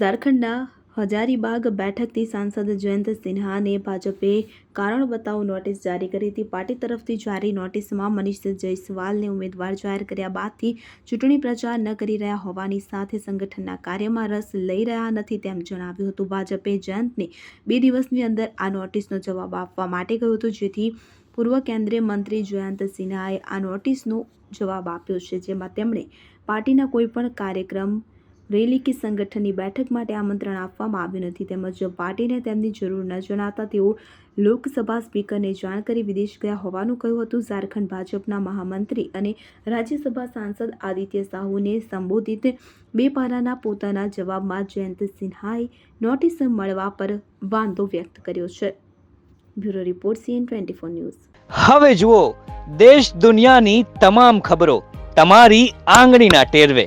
ઝારખંડના હજારીબાગ બેઠકથી સાંસદ જયંત સિન્હાને ભાજપે કારણ બતાવો નોટિસ જારી કરી હતી. પાર્ટી તરફથી જારી નોટિસમાં મનીષ જયસ્વાલને ઉમેદવાર જાહેર કર્યા બાદથી ચૂંટણી પ્રચાર ન કરી રહ્યા હોવાની સાથે સંગઠનના કાર્યમાં રસ લઈ રહ્યા નથી તેમ જણાવ્યું હતું. ભાજપે જયંતને બે દિવસની અંદર આ નોટિસનો જવાબ આપવા માટે કહ્યું હતું, જેથી પૂર્વ કેન્દ્રીય મંત્રી જયંત સિન્હાએ આ નોટિસનો જવાબ આપ્યો છે, જેમાં તેમણે પાર્ટીના કોઈપણ કાર્યક્રમ રેલી કે સંગઠનની બેઠક માટે આમંત્રણ આપવામાં આવ્યું નથી. તેમજ પાર્ટીને તેમની જરૂર ન જણાતા તેઓ લોકસભા સ્પીકરને જાણ કરી વિદેશ ગયા હોવાનું કહ્યું હતું. ઝારખંડ ભાજપના મહામંત્રી અને રાજ્યસભા સાંસદ આદિત્ય સાહુને સંબોધિત બે પારાના પોતાના જવાબમાં જયંત સિન્હાએ નોટિસ મળવા પર વાંધો વ્યક્ત કર્યો છે. Bureau report CN twenty four news. હવે જુઓ, દેશ દુનિયાની તમામ ખબરો તમારી આંગળીના ટેરવે.